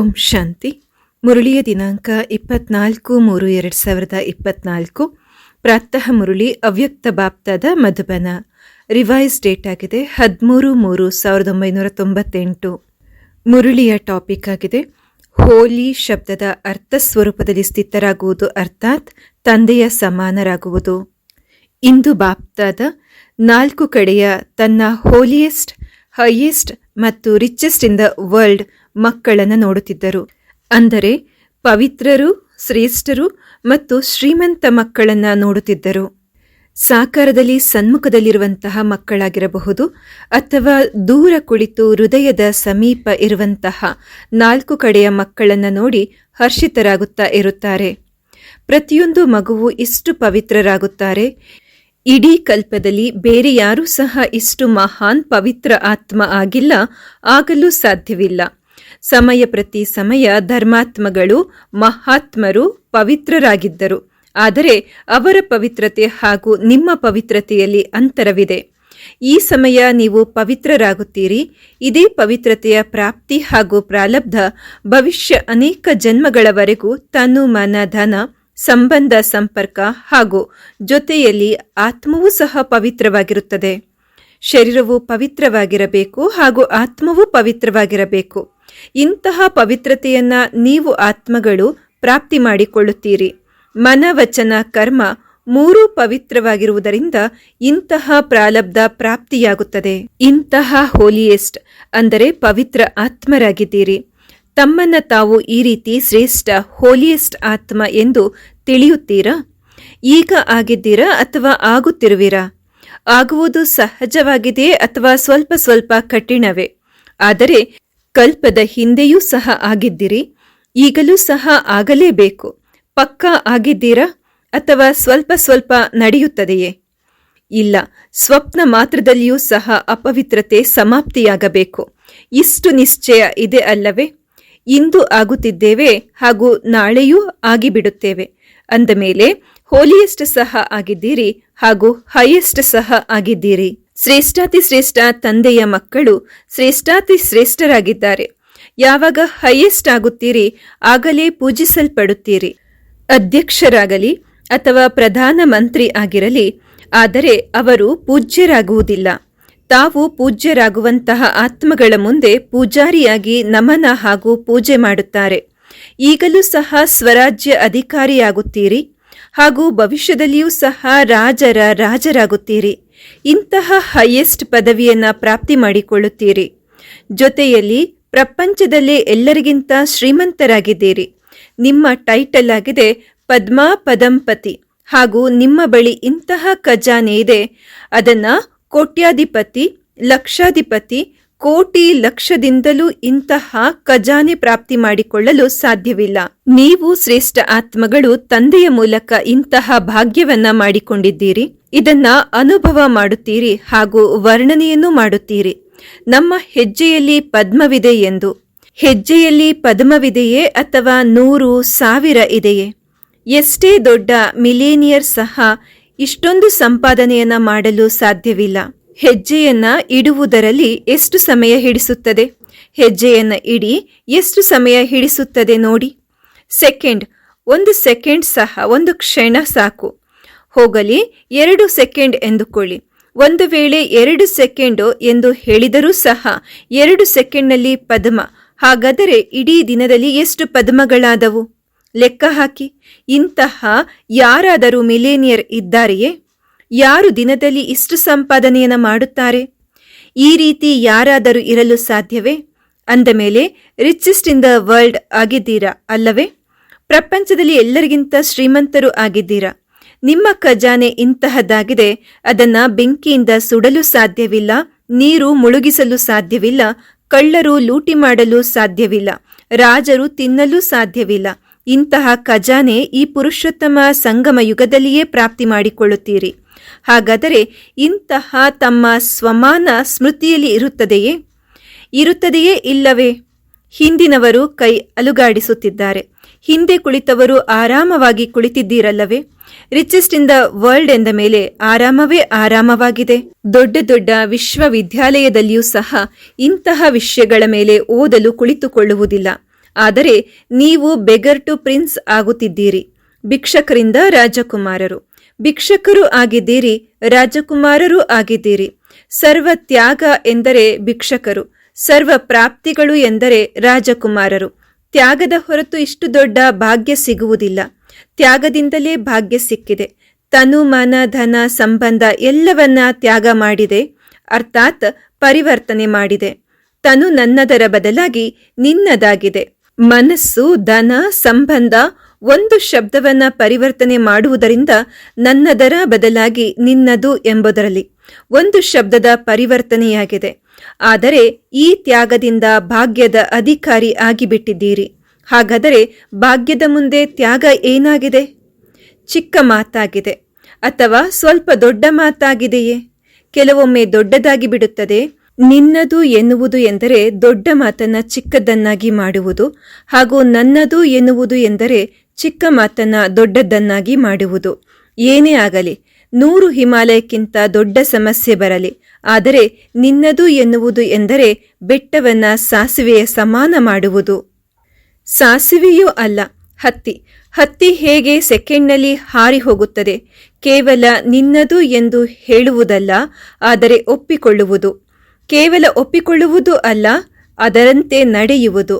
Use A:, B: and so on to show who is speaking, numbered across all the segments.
A: ಓಂ ಶಾಂತಿ. ಮುರುಳಿಯ ದಿನಾಂಕ ಇಪ್ಪತ್ನಾಲ್ಕು ಮೂರು ಎರಡು ಸಾವಿರದ ಇಪ್ಪತ್ನಾಲ್ಕು. ಪ್ರಾತಃ ಮುರುಳಿ, ಅವ್ಯಕ್ತ ಬಾಪ್ತಾದ ಮಧುಬನ. ರಿವೈಸ್ ಡೇಟ್ ಆಗಿದೆ ಹದಿಮೂರು ಮೂರು ಸಾವಿರದ ಒಂಬೈನೂರ ತೊಂಬತ್ತೆಂಟು. ಮುರುಳಿಯ ಟಾಪಿಕ್ ಆಗಿದೆ, ಹೋಲಿ ಶಬ್ದದ ಅರ್ಥ ಸ್ವರೂಪದಲ್ಲಿ ಸ್ಥಿತರಾಗುವುದು ಅರ್ಥಾತ್ ತಂದೆಯ ಸಮಾನರಾಗುವುದು. ಇಂದು ಬಾಪ್ತಾದ ನಾಲ್ಕು ಕಡೆಯ ತನ್ನ ಹೋಲಿಯೆಸ್ಟ್ ಹೈಯೆಸ್ಟ್ ಮತ್ತು ರಿಚೆಸ್ಟ್ ಇನ್ ದ ವರ್ಲ್ಡ್ ಮಕ್ಕಳನ್ನು ನೋಡುತ್ತಿದ್ದರು. ಅಂದರೆ ಪವಿತ್ರರು, ಶ್ರೇಷ್ಠರು ಮತ್ತು ಶ್ರೀಮಂತ ಮಕ್ಕಳನ್ನು ನೋಡುತ್ತಿದ್ದರು. ಸಾಕಾರದಲ್ಲಿ ಸನ್ಮುಖದಲ್ಲಿರುವಂತಹ ಮಕ್ಕಳಾಗಿರಬಹುದು ಅಥವಾ ದೂರ ಕುಳಿತು ಹೃದಯದ ಸಮೀಪ ಇರುವಂತಹ ನಾಲ್ಕು ಕಡೆಯ ಮಕ್ಕಳನ್ನು ನೋಡಿ ಹರ್ಷಿತರಾಗುತ್ತಾ ಇರುತ್ತಾರೆ. ಪ್ರತಿಯೊಂದು ಮಗುವು ಇಷ್ಟು ಪವಿತ್ರರಾಗುತ್ತಾರೆ ಇಡೀ ಕಲ್ಪದಲ್ಲಿ ಬೇರೆ ಯಾರೂ ಸಹ ಇಷ್ಟು ಮಹಾನ್ ಪವಿತ್ರ ಆತ್ಮ ಆಗಿಲ್ಲ, ಆಗಲು ಸಾಧ್ಯವಿಲ್ಲ. ಸಮಯ ಪ್ರತಿ ಸಮಯ ಧರ್ಮಾತ್ಮಗಳು, ಮಹಾತ್ಮರು ಪವಿತ್ರರಾಗಿದ್ದರು. ಆದರೆ ಅವರ ಪವಿತ್ರತೆ ಹಾಗೂ ನಿಮ್ಮ ಪವಿತ್ರತೆಯಲ್ಲಿ ಅಂತರವಿದೆ. ಈ ಸಮಯ ನೀವು ಪವಿತ್ರರಾಗುತ್ತೀರಿ. ಇದೇ ಪವಿತ್ರತೆಯ ಪ್ರಾಪ್ತಿ ಹಾಗೂ ಪ್ರಾಲಬ್ಧ ಭವಿಷ್ಯ ಅನೇಕ ಜನ್ಮಗಳವರೆಗೂ ತನು ಮನ ಧನ ಸಂಬಂಧ, ಸಂಪರ್ಕ ಹಾಗೂ ಜೊತೆಯಲ್ಲಿ ಆತ್ಮವೂ ಸಹ ಪವಿತ್ರವಾಗಿರುತ್ತದೆ. ಶರೀರವು ಪವಿತ್ರವಾಗಿರಬೇಕು ಹಾಗೂ ಆತ್ಮವೂ ಪವಿತ್ರವಾಗಿರಬೇಕು. ಇಂತಹ ಪವಿತ್ರತೆಯನ್ನ ನೀವು ಆತ್ಮಗಳು ಪ್ರಾಪ್ತಿ ಮಾಡಿಕೊಳ್ಳುತ್ತೀರಿ. ಮನವಚನ, ಕರ್ಮ ಮೂರೂ ಪವಿತ್ರವಾಗಿರುವುದರಿಂದ ಇಂತಹ ಪ್ರಾಲಬ್ಧ ಪ್ರಾಪ್ತಿಯಾಗುತ್ತದೆ. ಇಂತಹ ಹೋಲಿಯೆಸ್ಟ್ ಅಂದರೆ ಪವಿತ್ರ ಆತ್ಮರಾಗಿದ್ದೀರಿ. ತಮ್ಮನ್ನ ತಾವು ಈ ರೀತಿ ಶ್ರೇಷ್ಠ ಹೋಲಿಯೆಸ್ಟ್ ಆತ್ಮ ಎಂದು ತಿಳಿಯುತ್ತೀರಾ? ಈಗ ಆಗಿದ್ದೀರಾ ಅಥವಾ ಆಗುತ್ತಿರುವಿರಾ? ಆಗುವುದು ಸಹಜವಾಗಿದೆಯೇ ಅಥವಾ ಸ್ವಲ್ಪ ಸ್ವಲ್ಪ ಕಠಿಣವೇ? ಆದರೆ ಕಲ್ಪದ ಹಿಂದೆಯೂ ಸಹ ಆಗಿದ್ದಿರಿ. ಈಗಲೂ ಸಹ ಆಗಲೇಬೇಕು. ಪಕ್ಕಾ ಆಗಿದ್ದೀರಾ ಅಥವಾ ಸ್ವಲ್ಪ ಸ್ವಲ್ಪ ನಡೆಯುತ್ತದೆಯೇ? ಇಲ್ಲ, ಸ್ವಪ್ನ ಮಾತ್ರದಲ್ಲಿಯೂ ಸಹ ಅಪವಿತ್ರತೆ ಸಮಾಪ್ತಿಯಾಗಬೇಕು. ಇಷ್ಟು ನಿಶ್ಚಯ ಇದೆ ಅಲ್ಲವೇ? ಇಂದು ಆಗುತ್ತಿದ್ದೇವೆ ಹಾಗೂ ನಾಳೆಯೂ ಆಗಿಬಿಡುತ್ತೇವೆ. ಅಂದ ಮೇಲೆ, ಹೋಲಿಯೆಸ್ಟ್ ಸಹ ಆಗಿದ್ದೀರಿ ಹಾಗೂ ಹೈಯೆಸ್ಟ್ ಸಹ ಆಗಿದ್ದೀರಿ. ಶ್ರೇಷ್ಠಾತಿ ಶ್ರೇಷ್ಠ ತಂದೆಯ ಮಕ್ಕಳು ಶ್ರೇಷ್ಠಾತಿ ಶ್ರೇಷ್ಠರಾಗಿದ್ದಾರೆ. ಯಾವಾಗ ಹೈಯೆಸ್ಟ್ ಆಗುತ್ತೀರಿ, ಆಗಲೇ ಪೂಜಿಸಲ್ಪಡುತ್ತೀರಿ. ಅಧ್ಯಕ್ಷರಾಗಲಿ ಅಥವಾ ಪ್ರಧಾನ ಮಂತ್ರಿ ಆಗಿರಲಿ, ಆದರೆ ಅವರು ಪೂಜ್ಯರಾಗುವುದಿಲ್ಲ. ತಾವು ಪೂಜ್ಯರಾಗುವಂತಹ ಆತ್ಮಗಳ ಮುಂದೆ ಪೂಜಾರಿಯಾಗಿ ನಮನ ಹಾಗೂ ಪೂಜೆ ಮಾಡುತ್ತಾರೆ. ಈಗಲೂ ಸಹ ಸ್ವರಾಜ್ಯ ಅಧಿಕಾರಿಯಾಗುತ್ತೀರಿ ಹಾಗೂ ಭವಿಷ್ಯದಲ್ಲಿಯೂ ಸಹ ರಾಜರ ರಾಜರಾಗುತ್ತೀರಿ. ಇಂತಹ ಹೈಯೆಸ್ಟ್ ಪದವಿಯನ್ನು ಪ್ರಾಪ್ತಿ ಮಾಡಿಕೊಳ್ಳುತ್ತೀರಿ. ಜೊತೆಯಲ್ಲಿ ಪ್ರಪಂಚದಲ್ಲೇ ಎಲ್ಲರಿಗಿಂತ ಶ್ರೀಮಂತರಾಗಿದ್ದೀರಿ. ನಿಮ್ಮ ಟೈಟಲ್ ಆಗಿದೆ ಪದ್ಮಾ ಪದಂಪತಿ ಹಾಗೂ ನಿಮ್ಮ ಬಳಿ ಇಂತಹ ಖಜಾನೆ ಇದೆ. ಅದನ್ನ ಕೋಟ್ಯಾಧಿಪತಿ, ಲಕ್ಷಾಧಿಪತಿ, ಕೋಟಿ ಲಕ್ಷದಿಂದಲೂ ಇಂತಹ ಖಜಾನೆ ಪ್ರಾಪ್ತಿ ಮಾಡಿಕೊಳ್ಳಲು ಸಾಧ್ಯವಿಲ್ಲ. ನೀವು ಶ್ರೇಷ್ಠ ಆತ್ಮಗಳು ತಂದೆಯ ಮೂಲಕ ಇಂತಹ ಭಾಗ್ಯವನ್ನ ಮಾಡಿಕೊಂಡಿದ್ದೀರಿ. ಇದನ್ನ ಅನುಭವ ಮಾಡುತ್ತೀರಿ ಹಾಗೂ ವರ್ಣನೆಯನ್ನು ಮಾಡುತ್ತೀರಿ. ನಮ್ಮ ಹೆಜ್ಜೆಯಲ್ಲಿ ಪದ್ಮವಿದೆ ಎಂದು. ಹೆಜ್ಜೆಯಲ್ಲಿ ಪದ್ಮವಿದೆಯೇ ಅಥವಾ ನೂರು ಸಾವಿರ ಇದೆಯೇ? ಎಷ್ಟೇ ದೊಡ್ಡ ಮಿಲೇನಿಯರ್ ಸಹ ಇಷ್ಟೊಂದು ಸಂಪಾದನೆಯನ್ನ ಮಾಡಲು ಸಾಧ್ಯವಿಲ್ಲ. ಹೆಜ್ಜೆಯನ್ನ ಇಡುವುದರಲ್ಲಿ ಎಷ್ಟು ಸಮಯ ಹಿಡಿಸುತ್ತದೆ? ಹೆಜ್ಜೆಯನ್ನ ಇಡಿ ಎಷ್ಟು ಸಮಯ ಹಿಡಿಸುತ್ತದೆ ನೋಡಿ. ಸೆಕೆಂಡ್, ಒಂದು ಸೆಕೆಂಡ್ ಸಹ, ಒಂದು ಕ್ಷಣ ಸಾಕು. ಹೋಗಲಿ, ಎರಡು ಸೆಕೆಂಡ್ ಎಂದುಕೊಳ್ಳಿ. ಒಂದು ವೇಳೆ ಎರಡು ಸೆಕೆಂಡು ಎಂದು ಹೇಳಿದರೂ ಸಹ, ಎರಡು ಸೆಕೆಂಡ್ನಲ್ಲಿ ಪದ್ಮ. ಹಾಗಾದರೆ ಇಡೀ ದಿನದಲ್ಲಿ ಎಷ್ಟು ಪದ್ಮಗಳಾದವು? ಲೆಕ್ಕ ಹಾಕಿ, ಇಂತಹ ಯಾರಾದರೂ ಮಿಲೇನಿಯರ್ ಇದ್ದಾರೆಯೇ? ಯಾರು ದಿನದಲ್ಲಿ ಇಷ್ಟು ಸಂಪಾದನೆಯನ್ನು ಮಾಡುತ್ತಾರೆ? ಈ ರೀತಿ ಯಾರಾದರೂ ಇರಲು ಸಾಧ್ಯವೇ? ಅಂದ ಮೇಲೆ ರಿಚೆಸ್ಟ್ ಇನ್ ದ ವರ್ಲ್ಡ್ ಆಗಿದ್ದೀರಾ ಅಲ್ಲವೇ? ಪ್ರಪಂಚದಲ್ಲಿ ಎಲ್ಲರಿಗಿಂತ ಶ್ರೀಮಂತರು ಆಗಿದ್ದೀರಾ? ನಿಮ್ಮ ಖಜಾನೆ ಇಂತಹದ್ದಾಗಿದೆ, ಅದನ್ನ ಬೆಂಕಿಯಿಂದ ಸುಡಲು ಸಾಧ್ಯವಿಲ್ಲ, ನೀರು ಮುಳುಗಿಸಲು ಸಾಧ್ಯವಿಲ್ಲ, ಕಳ್ಳರು ಲೂಟಿ ಮಾಡಲು ಸಾಧ್ಯವಿಲ್ಲ, ರಾಜರು ತಿನ್ನಲು ಸಾಧ್ಯವಿಲ್ಲ ಇಂತಹ ಖಜಾನೆ ಈ ಪುರುಷೋತ್ತಮ ಸಂಗಮ ಯುಗದಲ್ಲಿಯೇ ಪ್ರಾಪ್ತಿ ಮಾಡಿಕೊಳ್ಳುತ್ತೀರಿ. ಹಾಗಾದರೆ ಇಂತಹ ತಮ್ಮ ಸ್ವಮಾನ ಸ್ಮೃತಿಯಲ್ಲಿ ಇರುತ್ತದೆಯೇ? ಇರುತ್ತದೆಯೇ ಇಲ್ಲವೇ? ಹಿಂದಿನವರು ಕೈ ಅಲುಗಾಡಿಸುತ್ತಿದ್ದಾರೆ. ಹಿಂದೆ ಕುಳಿತವರು ಆರಾಮವಾಗಿ ಕುಳಿತಿದ್ದೀರಲ್ಲವೇ? ರಿಚೆಸ್ಟ್ ಇನ್ ದ ವರ್ಲ್ಡ್ ಎಂದ ಮೇಲೆ ಆರಾಮವೇ ಆರಾಮವಾಗಿದೆ. ದೊಡ್ಡ ದೊಡ್ಡ ವಿಶ್ವವಿದ್ಯಾಲಯದಲ್ಲಿಯೂ ಸಹ ಇಂತಹ ವಿಷಯಗಳ ಮೇಲೆ ಓದಲು ಕುಳಿತುಕೊಳ್ಳುವುದಿಲ್ಲ. ಆದರೆ ನೀವು ಬೆಗರ್ ಟು ಪ್ರಿನ್ಸ್ ಆಗುತ್ತಿದ್ದೀರಿ, ಭಿಕ್ಷಕರಿಂದ ರಾಜಕುಮಾರರು. ಭಿಕ್ಷಕರು ಆಗಿದ್ದೀರಿ, ರಾಜಕುಮಾರರು ಆಗಿದ್ದೀರಿ. ಸರ್ವ ತ್ಯಾಗ ಎಂದರೆ ಭಿಕ್ಷಕರು, ಸರ್ವ ಪ್ರಾಪ್ತಿಗಳು ಎಂದರೆ ರಾಜಕುಮಾರರು. ತ್ಯಾಗದ ಹೊರತು ಇಷ್ಟು ದೊಡ್ಡ ಭಾಗ್ಯ ಸಿಗುವುದಿಲ್ಲ. ತ್ಯಾಗದಿಂದಲೇ ಭಾಗ್ಯ ಸಿಕ್ಕಿದೆ. ತನು ಮನ ಧನ ಸಂಬಂಧ ಎಲ್ಲವನ್ನ ತ್ಯಾಗ ಮಾಡಿದೆ, ಅರ್ಥಾತ್ ಪರಿವರ್ತನೆ ಮಾಡಿದೆ. ತನು ನನ್ನದರ ಬದಲಾಗಿ ನಿನ್ನದಾಗಿದೆ. ಮನಸ್ಸು, ಧನ, ಸಂಬಂಧ ಒಂದು ಶಬ್ದವನ್ನ ಪರಿವರ್ತನೆ ಮಾಡುವುದರಿಂದ ನನ್ನದರ ಬದಲಾಗಿ ನಿನ್ನದು ಎಂಬುದರಲ್ಲಿ ಒಂದು ಶಬ್ದದ ಪರಿವರ್ತನೆಯಾಗಿದೆ. ಆದರೆ ಈ ತ್ಯಾಗದಿಂದ ಭಾಗ್ಯದ ಅಧಿಕಾರಿ ಆಗಿಬಿಟ್ಟಿದ್ದೀರಿ. ಹಾಗಾದರೆ ಭಾಗ್ಯದ ಮುಂದೆ ತ್ಯಾಗ ಏನಾಗಿದೆ? ಚಿಕ್ಕ ಮಾತಾಗಿದೆ. ಅಥವಾ ಸ್ವಲ್ಪ ದೊಡ್ಡ ಮಾತಾಗಿದೆಯೇ? ಕೆಲವೊಮ್ಮೆ ದೊಡ್ಡದಾಗಿ ಬಿಡುತ್ತದೆ ನಿನ್ನದು ಎನ್ನುವುದು ಎಂದರೆ ದೊಡ್ಡ ಮಾತನ್ನ ಚಿಕ್ಕದನ್ನಾಗಿ ಮಾಡುವುದು ಹಾಗೂ ನನ್ನದು ಎನ್ನುವುದು ಎಂದರೆ ಚಿಕ್ಕ ಮಾತನ್ನ ದೊಡ್ಡದನ್ನಾಗಿ ಮಾಡುವುದು. ಏನೇ ಆಗಲಿ, ನೂರು ಹಿಮಾಲಯಕ್ಕಿಂತ ದೊಡ್ಡ ಸಮಸ್ಯೆ ಬರಲಿ. ಆದರೆ ನಿನ್ನದು ಎನ್ನುವುದು ಎಂದರೆ ಬೆಟ್ಟವನ್ನ ಸಾಸಿವೆಯ ಸಮಾನ ಮಾಡುವುದು. ಸಾಸಿವೆಯೂ ಅಲ್ಲ, ಹತ್ತಿ. ಹತ್ತಿ ಹೇಗೆ ಸೆಕೆಂಡ್ನಲ್ಲಿ ಹಾರಿ ಹೋಗುತ್ತದೆ ಕೇವಲ ನಿನ್ನದು ಎಂದು ಹೇಳುವುದಲ್ಲ, ಆದರೆ ಒಪ್ಪಿಕೊಳ್ಳುವುದು. ಕೇವಲ ಒಪ್ಪಿಕೊಳ್ಳುವುದು ಅಲ್ಲ, ಅದರಂತೆ ನಡೆಯುವುದು.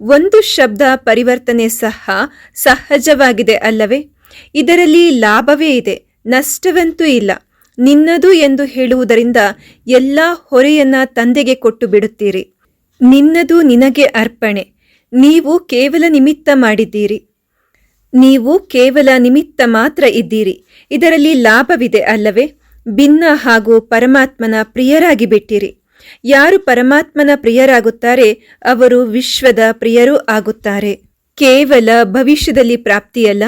A: ಒಂದು ಶಬ್ದ ಪರಿವರ್ತನೆ ಸಹ ಸಹಜವಾಗಿದೆ ಅಲ್ಲವೇ? ಇದರಲ್ಲಿ ಲಾಭವೇ ಇದೆ, ನಷ್ಟವಂತೂ ಇಲ್ಲ. ನಿನ್ನದು ಎಂದು ಹೇಳುವುದರಿಂದ ಎಲ್ಲ ಹೊರೆಯನ್ನ ತಂದೆಗೆ ಕೊಟ್ಟು ಬಿಡುತ್ತೀರಿ ನಿನ್ನದು ನಿನಗೆ ಅರ್ಪಣೆ. ನೀವು ಕೇವಲ ನಿಮಿತ್ತ ಮಾಡಿದ್ದೀರಿ. ನೀವು ಕೇವಲ ನಿಮಿತ್ತ ಮಾತ್ರ ಇದ್ದೀರಿ. ಇದರಲ್ಲಿ ಲಾಭವಿದೆ ಅಲ್ಲವೇ? ಭಿನ್ನ ಹಾಗೂ ಪರಮಾತ್ಮನ ಪ್ರಿಯರಾಗಿ ಬಿಟ್ಟಿರಿ ಯಾರು ಪರಮಾತ್ಮನ ಪ್ರಿಯರಾಗುತ್ತಾರೆ, ಅವರು ವಿಶ್ವದ ಪ್ರಿಯರೂ ಆಗುತ್ತಾರೆ. ಕೇವಲ ಭವಿಷ್ಯದಲ್ಲಿ ಪ್ರಾಪ್ತಿಯಲ್ಲ,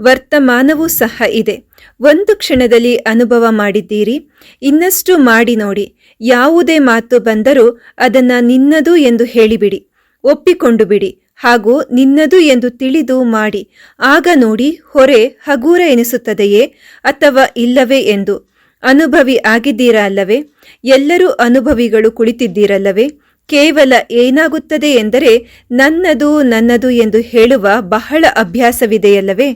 A: ವರ್ತಮಾನವೂ ಸಹ ಇದೆ. ಒಂದು ಕ್ಷಣದಲ್ಲಿ ಅನುಭವ ಮಾಡಿದ್ದೀರಿ, ಇನ್ನಷ್ಟು ಮಾಡಿ ನೋಡಿ. ಯಾವುದೇ ಮಾತು ಬಂದರೂ ಅದನ್ನು ನಿನ್ನದು ಎಂದು ಹೇಳಿಬಿಡಿ, ಒಪ್ಪಿಕೊಂಡು ಬಿಡಿ ಹಾಗೂ ನಿನ್ನದು ಎಂದು ತಿಳಿದು ಮಾಡಿ. ಆಗ ನೋಡಿ, ಹೊರೆ ಹಗೂರ ಎನಿಸುತ್ತದೆಯೇ ಅಥವಾ ಇಲ್ಲವೇ ಎಂದು. ಅನುಭವಿ ಆಗಿದ್ದೀರಾ ಅಲ್ಲವೇ ಎಲ್ಲರೂ ಅನುಭವಿಗಳು ಕುಳಿತಿದ್ದೀರಲ್ಲವೇ? ಕೇವಲ ಏನಾಗುತ್ತದೆ ಎಂದರೆ ನನ್ನದು ನನ್ನದು ಎಂದು ಹೇಳುವ ಬಹಳ ಅಭ್ಯಾಸವಿದೆಯಲ್ಲವೇ?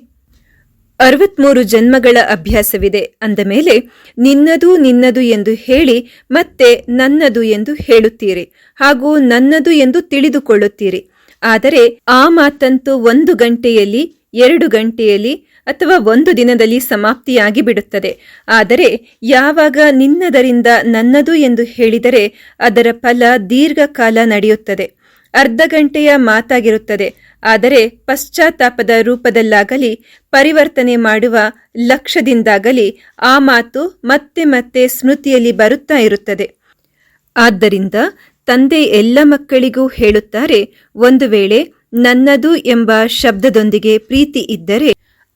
A: ಅರವತ್ಮೂರು ಜನ್ಮಗಳ ಅಭ್ಯಾಸವಿದೆ ಅಂದ ಮೇಲೆ, ನಿನ್ನದು ನಿನ್ನದು ಎಂದು ಹೇಳಿ ಮತ್ತೆ ನನ್ನದು ಎಂದು ಹೇಳುತ್ತೀರಿ ಹಾಗೂ ನನ್ನದು ಎಂದು ತಿಳಿದುಕೊಳ್ಳುತ್ತೀರಿ. ಆದರೆ ಆ ಮಾತಂತೂ ಒಂದು ಗಂಟೆಯಲ್ಲಿ, ಎರಡು ಗಂಟೆಯಲ್ಲಿ ಅಥವಾ ಒಂದು ದಿನದಲ್ಲಿ ಸಮಾಪ್ತಿಯಾಗಿ ಬಿಡುತ್ತದೆ ಆದರೆ ಯಾವಾಗ ನಿನ್ನದರಿಂದ ನನ್ನದು ಎಂದು ಹೇಳಿದರೆ ಅದರ ಫಲ ದೀರ್ಘಕಾಲ ನಡೆಯುತ್ತದೆ. ಅರ್ಧ ಗಂಟೆಯ ಮಾತಾಗಿರುತ್ತದೆ. ಆದರೆ ಪಶ್ಚಾತ್ತಾಪದ ರೂಪದಲ್ಲಾಗಲಿ, ಪರಿವರ್ತನೆ ಮಾಡುವ ಲಕ್ಷ್ಯದಿಂದಾಗಲಿ ಆ ಮಾತು ಮತ್ತೆ ಮತ್ತೆ ಸ್ಮೃತಿಯಲ್ಲಿ ಬರುತ್ತಾ ಇರುತ್ತದೆ. ಆದ್ದರಿಂದ ತಂದೆ ಎಲ್ಲ ಮಕ್ಕಳಿಗೂ ಹೇಳುತ್ತಾರೆ, ಒಂದು ವೇಳೆ ನನ್ನದು ಎಂಬ ಶಬ್ದದೊಂದಿಗೆ ಪ್ರೀತಿ ಇದ್ದರೆ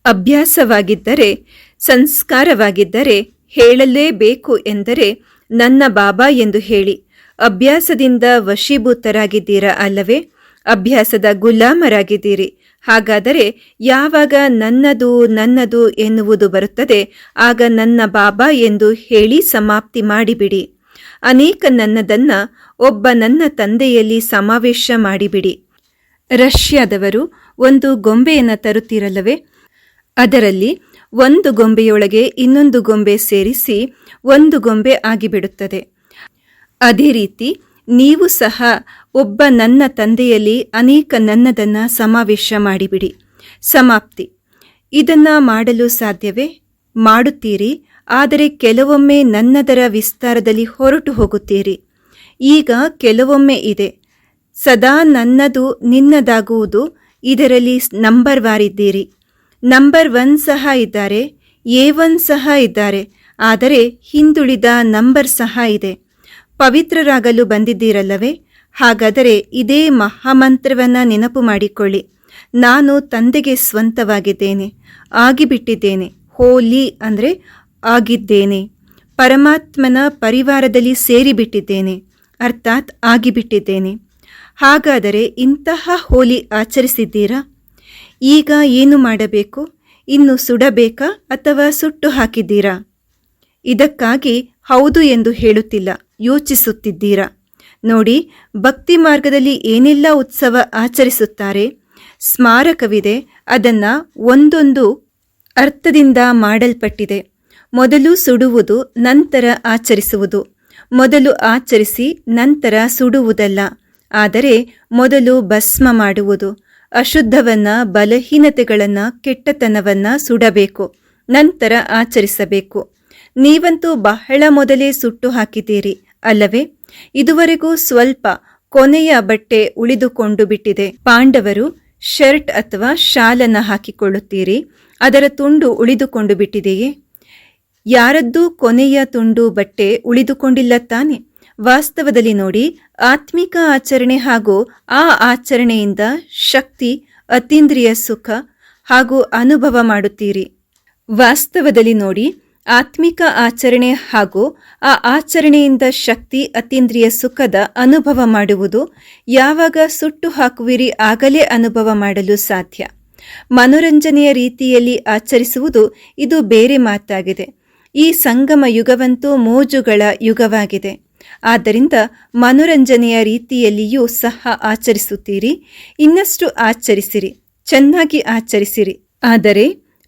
A: ಅಭ್ಯಾಸವಾಗಿದ್ದರೆ, ಸಂಸ್ಕಾರವಾಗಿದ್ದರೆ ಹೇಳಲೇಬೇಕು ಎಂದರೆ, ನನ್ನ ಬಾಬಾ ಎಂದು ಹೇಳಿ, ಅಭ್ಯಾಸದಿಂದ ವಶೀಭೂತರಾಗಿದ್ದೀರಾ ಅಲ್ಲವೇ? ಅಭ್ಯಾಸದ ಗುಲಾಮರಾಗಿದ್ದೀರಿ. ಹಾಗಾದರೆ ಯಾವಾಗ ನನ್ನದು ನನ್ನದು ಎನ್ನುವುದು ಬರುತ್ತದೆ, ಆಗ ನನ್ನ ಬಾಬಾ ಎಂದು ಹೇಳಿ ಸಮಾಪ್ತಿ ಮಾಡಿಬಿಡಿ. ಅನೇಕ ನನ್ನದನ್ನ ಒಬ್ಬ ನನ್ನ ತಂದೆಯಲ್ಲಿ ಸಮಾವೇಶ ಮಾಡಿಬಿಡಿ. ರಷ್ಯಾದವರು ಒಂದು ಗೊಂಬೆಯನ್ನು ತರುತ್ತಿರಲ್ಲವೇ? ಅದರಲ್ಲಿ ಒಂದು ಗೊಂಬೆಯೊಳಗೆ ಇನ್ನೊಂದು ಗೊಂಬೆ ಸೇರಿಸಿ ಒಂದು ಗೊಂಬೆ ಆಗಿಬಿಡುತ್ತದೆ. ಅದೇ ರೀತಿ ನೀವು ಸಹ ಒಬ್ಬ ನನ್ನ ತಂದೆಯಲ್ಲಿ ಅನೇಕ ನನ್ನದನ್ನು ಸಮಾವೇಶ ಮಾಡಿಬಿಡಿ. ಸಮಾಪ್ತಿ. ಇದನ್ನ ಮಾಡಲು ಸಾಧ್ಯವೇ? ಮಾಡುತ್ತೀರಿ, ಆದರೆ ಕೆಲವೊಮ್ಮೆ ನನ್ನದರ ವಿಸ್ತಾರದಲ್ಲಿ ಹೊರಟು ಹೋಗುತ್ತೀರಿ. ಈಗ ಕೆಲವೊಮ್ಮೆ ಇದೆ. ಸದಾ ನನ್ನದು ನಿನ್ನದಾಗುವುದು, ಇದರಲ್ಲಿ ನಂಬರ್ ವಾರಿದ್ದೀರಿ ನಂಬರ್ ಒನ್ ಸಹ ಇದ್ದಾರೆ, ಎ ಒನ್ ಸಹ ಇದ್ದಾರೆ, ಆದರೆ ಹಿಂದುಳಿದ ನಂಬರ್ ಸಹ ಇದೆ. ಪವಿತ್ರರಾಗಲು ಬಂದಿದ್ದೀರಲ್ಲವೇ? ಹಾಗಾದರೆ ಇದೇ ಮಹಾಮಂತ್ರವನ್ನು ನೆನಪು ಮಾಡಿಕೊಳ್ಳಿ. ನಾನು ತಂದೆಗೆ ಸ್ವಂತವಾಗಿದ್ದೇನೆ, ಆಗಿಬಿಟ್ಟಿದ್ದೇನೆ, ಹೋಲಿ ಅಂದರೆ ಆಗಿದ್ದೇನೆ. ಪರಮಾತ್ಮನ ಪರಿವಾರದಲ್ಲಿ ಸೇರಿಬಿಟ್ಟಿದ್ದೇನೆ, ಅರ್ಥಾತ್ ಆಗಿಬಿಟ್ಟಿದ್ದೇನೆ. ಹಾಗಾದರೆ ಇಂತಹ ಹೋಲಿ ಆಚರಿಸಿದ್ದೀರಾ? ಈಗ ಏನು ಮಾಡಬೇಕು? ಇನ್ನು ಸುಡಬೇಕಾ ಅಥವಾ ಸುಟ್ಟು ಹಾಕಿದ್ದೀರಾ? ಇದಕ್ಕಾಗಿ ಹೌದು ಎಂದು ಹೇಳುತ್ತಿಲ್ಲ, ಯೋಚಿಸುತ್ತಿದ್ದೀರಾ? ನೋಡಿ, ಭಕ್ತಿ ಮಾರ್ಗದಲ್ಲಿ ಏನೆಲ್ಲ ಉತ್ಸವ ಆಚರಿಸುತ್ತಾರೆ? ಸ್ಮಾರಕವಿದೆ, ಅದನ್ನ ಒಂದೊಂದು ಅರ್ಥದಿಂದ ಮಾಡಲ್ಪಟ್ಟಿದೆ. ಮೊದಲು ಸುಡುವುದು, ನಂತರ ಆಚರಿಸುವುದು. ಮೊದಲು ಆಚರಿಸಿ, ನಂತರ ಸುಡುವುದಲ್ಲ. ಆದರೆ, ಮೊದಲು ಭಸ್ಮ ಮಾಡುವುದು. ಅಶುದ್ಧವನ್ನ, ಬಲಹೀನತೆಗಳನ್ನ, ಕೆಟ್ಟತನವನ್ನ ಸುಡಬೇಕು, ನಂತರ ಆಚರಿಸಬೇಕು. ನೀವಂತೂ ಬಹಳ ಮೊದಲೇ ಸುಟ್ಟು ಹಾಕಿದ್ದೀರಿ, ಅಲ್ಲವೇ? ಇದುವರೆಗೂ ಸ್ವಲ್ಪ ಕೊನೆಯ ಬಟ್ಟೆ ಉಳಿದುಕೊಂಡು ಬಿಟ್ಟಿದೆ. ಪಾಂಡವರು ಶರ್ಟ್ ಅಥವಾ ಶಾಲನ್ನ ಹಾಕಿಕೊಳ್ಳುತ್ತೀರಿ, ಅದರ ತುಂಡು ಉಳಿದುಕೊಂಡು ಬಿಟ್ಟಿದೆಯೇ? ಯಾರದ್ದೂ ಕೊನೆಯ ತುಂಡು ಬಟ್ಟೆ ಉಳಿದುಕೊಂಡಿಲ್ಲ ತಾನೆ? ವಾಸ್ತವದಲ್ಲಿ ನೋಡಿ ಆತ್ಮಿಕ ಆಚರಣೆ ಹಾಗೂ ಆ ಆಚರಣೆಯಿಂದ ಶಕ್ತಿ, ಅತೀಂದ್ರಿಯ ಸುಖ ಹಾಗೂ ಅನುಭವ ಮಾಡುತ್ತೀರಿ. ವಾಸ್ತವದಲ್ಲಿ ನೋಡಿ, ಆತ್ಮಿಕ ಆಚರಣೆ ಹಾಗೂ ಆ ಆಚರಣೆಯಿಂದ ಶಕ್ತಿ, ಅತೀಂದ್ರಿಯ ಸುಖದ ಅನುಭವ ಮಾಡುವುದು ಯಾವಾಗ ಸುಟ್ಟು ಹಾಕುವಿರಿ ಆಗಲೇ ಅನುಭವ ಮಾಡಲು ಸಾಧ್ಯ. ಮನೋರಂಜನೆಯ ರೀತಿಯಲ್ಲಿ ಆಚರಿಸುವುದು ಇದು ಬೇರೆ ಮಾತಾಗಿದೆ. ಈ ಸಂಗಮ ಯುಗವಂತೂ ಮೋಜುಗಳ ಯುಗವಾಗಿದೆ. ಆದ್ದರಿಂದ ಮನೋರಂಜನೆಯ ರೀತಿಯಲ್ಲಿಯೂ ಸಹ ಆಚರಿಸುತ್ತೀರಿ, ಇನ್ನಷ್ಟು ಆಚರಿಸಿರಿ, ಚೆನ್ನಾಗಿ ಆಚರಿಸಿರಿ. ಆದರೆ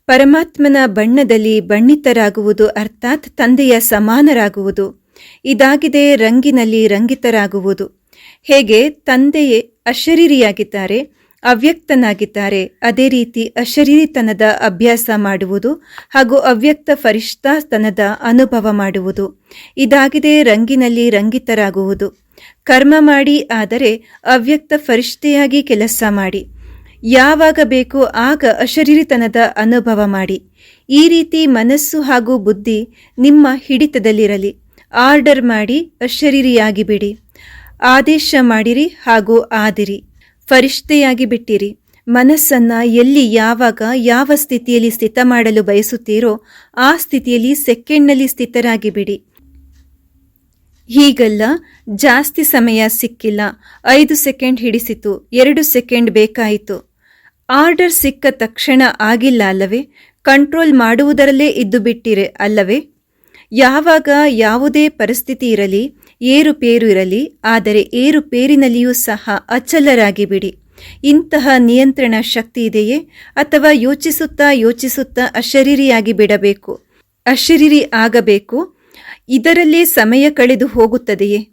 A: ಪರಮಾತ್ಮನ ಬಣ್ಣದಲ್ಲಿ ಬಣ್ಣಿತರಾಗುವುದು ಅರ್ಥಾತ್ ತಂದೆಯ ಸಮಾನರಾಗುವುದು, ಇದಾಗಿದೆ ರಂಗಿನಲ್ಲಿ ರಂಗಿತರಾಗುವುದು. ಹೇಗೆ ತಂದೆಯೇ ಅಶರೀರಿಯಾಗಿದ್ದಾರೆ ಅವ್ಯಕ್ತನಾಗಿದ್ದಾರೆ. ಅದೇ ರೀತಿ ಅಶರೀರಿತನದ ಅಭ್ಯಾಸ ಮಾಡುವುದು ಹಾಗೂ ಅವ್ಯಕ್ತ ಫರಿಷ್ಠಾಸ್ತನದ ಅನುಭವ ಮಾಡುವುದು. ಇದಾಗಿದೆ ರಂಗಿನಲ್ಲಿ ರಂಗಿತರಾಗುವುದು. ಕರ್ಮ ಮಾಡಿ ಆದರೆ ಅವ್ಯಕ್ತ ಫರಿಷ್ಠೆಯಾಗಿ ಕೆಲಸ ಮಾಡಿ. ಯಾವಾಗ ಬೇಕೋ ಆಗ ಅಶರೀರಿತನದ ಅನುಭವ ಮಾಡಿ. ಈ ರೀತಿ ಮನಸ್ಸು ಹಾಗೂ ಬುದ್ಧಿ ನಿಮ್ಮ ಹಿಡಿತದಲ್ಲಿರಲಿ. ಆರ್ಡರ್ ಮಾಡಿ ಅಶರೀರಿಯಾಗಿ ಬಿಡಿ ಆದೇಶ ಮಾಡಿರಿ ಹಾಗೂ ಆದಿರಿ. ಫರಿಷ್ಠೆಯಾಗಿ ಬಿಟ್ಟಿರಿ. ಮನಸ್ಸನ್ನ ಎಲ್ಲಿ ಯಾವಾಗ ಯಾವ ಸ್ಥಿತಿಯಲ್ಲಿ ಸ್ಥಿತ ಮಾಡಲು ಬಯಸುತ್ತೀರೋ ಆ ಸ್ಥಿತಿಯಲ್ಲಿ ಸೆಕೆಂಡ್ನಲ್ಲಿ ಸ್ಥಿತರಾಗಿ ಬಿಡಿ. ಹೀಗಲ್ಲ ಜಾಸ್ತಿ ಸಮಯ ಸಿಕ್ಕಿಲ್ಲ. ಐದು ಸೆಕೆಂಡ್ ಹಿಡಿಸಿತು, ಎರಡು ಸೆಕೆಂಡ್ ಬೇಕಾಯಿತು. ಆರ್ಡರ್ ಸಿಕ್ಕ ತಕ್ಷಣ ಆಗಿಲ್ಲ ಅಲ್ಲವೇ? ಕಂಟ್ರೋಲ್ ಮಾಡುವುದರಲ್ಲೇ ಇದ್ದು ಬಿಟ್ಟಿರೆ ಅಲ್ಲವೇ? ಯಾವಾಗ ಯಾವುದೇ ಪರಿಸ್ಥಿತಿ ಇರಲಿ ಏರುಪೇರು ಇರಲಿ, ಆದರೆ ಏರುಪೇರಿನಲ್ಲಿಯೂ ಸಹ ಅಚಲರಾಗಿ ಬಿಡಿ ಇಂತಹ ನಿಯಂತ್ರಣ ಶಕ್ತಿ ಇದೆಯೇ? ಅಥವಾ ಯೋಚಿಸುತ್ತಾ ಯೋಚಿಸುತ್ತಾ ಅಶರೀರಿಯಾಗಿ ಬಿಡಬೇಕು? ಅಶರೀರಿ ಆಗಬೇಕು? ಇದರಲ್ಲೇ ಸಮಯ ಕಳೆದು ಹೋಗುತ್ತದೆಯೇ?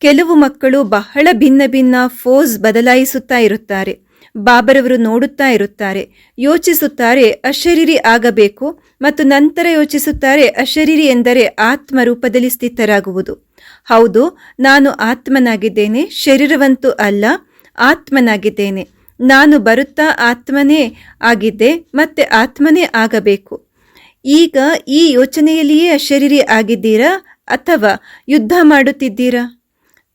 A: ಕೆಲವು ಮಕ್ಕಳು ಬಹಳ ಭಿನ್ನ ಭಿನ್ನ ಫೋಸ್ ಬದಲಾಯಿಸುತ್ತಾ ಇರುತ್ತಾರೆ. ಬಾಬರವರು ನೋಡುತ್ತಾ ಇರುತ್ತಾರೆ. ಯೋಚಿಸುತ್ತಾರೆ, ಅಶರೀರಿ ಆಗಬೇಕು ಮತ್ತು ನಂತರ ಯೋಚಿಸುತ್ತಾರೆ, ಅಶರೀರಿ ಎಂದರೆ ಆತ್ಮ ರೂಪದಲ್ಲಿ ಸ್ಥಿತರಾಗುವುದು. ಹೌದು, ನಾನು ಆತ್ಮನಾಗಿದ್ದೇನೆ, ಶರೀರವಂತೂ ಅಲ್ಲ, ಆತ್ಮನಾಗಿದ್ದೇನೆ. ನಾನು ಬರುತ್ತಾ ಆತ್ಮನೇ ಆಗಿದ್ದೆ, ಮತ್ತೆ ಆತ್ಮನೇ ಆಗಬೇಕು. ಈಗ ಈ ಯೋಚನೆಯಲ್ಲಿಯೇ ಅಶರೀರಿ ಆಗಿದ್ದೀರಾ ಅಥವಾ ಯುದ್ಧ ಮಾಡುತ್ತಿದ್ದೀರಾ?